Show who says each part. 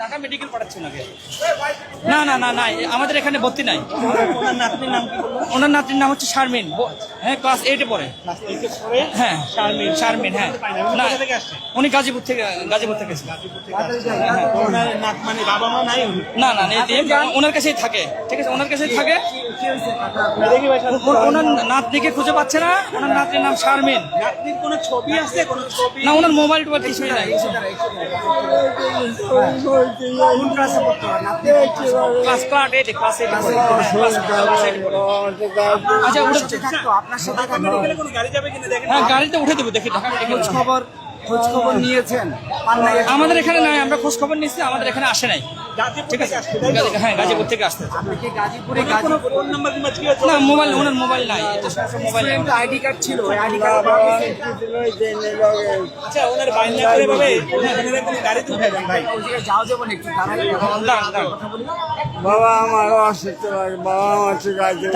Speaker 1: Dhaka medical পাঠাচ্ছে ওনাকে না না না না আমাদের এখানে ভর্তি নাই
Speaker 2: ওনার নাতনির নাম
Speaker 1: ওনার নাতির নাম হচ্ছে শারমিন হ্যাঁ ক্লাস এইটে পড়ে
Speaker 2: পরে
Speaker 1: হ্যাঁ
Speaker 2: শারমিন
Speaker 1: শারমিন হ্যাঁ
Speaker 2: উনি
Speaker 1: না? উনি গাজীপুর থেকে গাজীপুর থেকে
Speaker 2: মানে
Speaker 1: না না ওনার কাছেই থাকে ঠিক আছে ওনার কাছেই থাকে
Speaker 2: দেখি ভাই সাথে
Speaker 1: ওনার নাতনিকে খুঁজে পাচ্ছে না ওনার নাতনির নাম শারমিন
Speaker 2: নাতনির কোনো ছবি আছে কোনো ছবি
Speaker 1: না ওনার মোবাইল টোবাইল কিছুই নাই
Speaker 2: কোন ক্লাসে পড়তো
Speaker 1: ক্লাস ক্লাস ক্লাস ক্লাস আচ্ছা উঠে
Speaker 2: সাথে মেডিকেলে কোনো গাড়ি যাবে কিনা দেখেন
Speaker 1: হ্যাঁ গাড়িতে উঠে দেবো দেখি ঢাকা
Speaker 3: খবর খোঁজ খবর নিয়েছেন
Speaker 1: আমাদের এখানে নাই আমরা খোঁজ খবর নিচ্ছি আমাদের এখানে আসে নাই। ঠিক আছে? হ্যাঁ গাজীপুর থেকে আসতে
Speaker 3: গাজীপুরে
Speaker 2: ওনার কোনো ফোন নাম্বার কিংবা কি আছে
Speaker 1: না মোবাইল ওনার মোবাইল নাই এটা সমস্যা মোবাইল
Speaker 3: আইডি কার্ড ছিল আইডি কার্ড
Speaker 2: আচ্ছা ওনার বাইন্দা করে ভাবে ওনার কোনো গাড়িতে উঠে দেন ভাই।
Speaker 3: যাও যাব একটু দাঁড়াই
Speaker 1: দাঁড়ান, দাঁড়ান।
Speaker 4: বাবা আমার অসুস্থ বাবা আমার ঠিক আছে।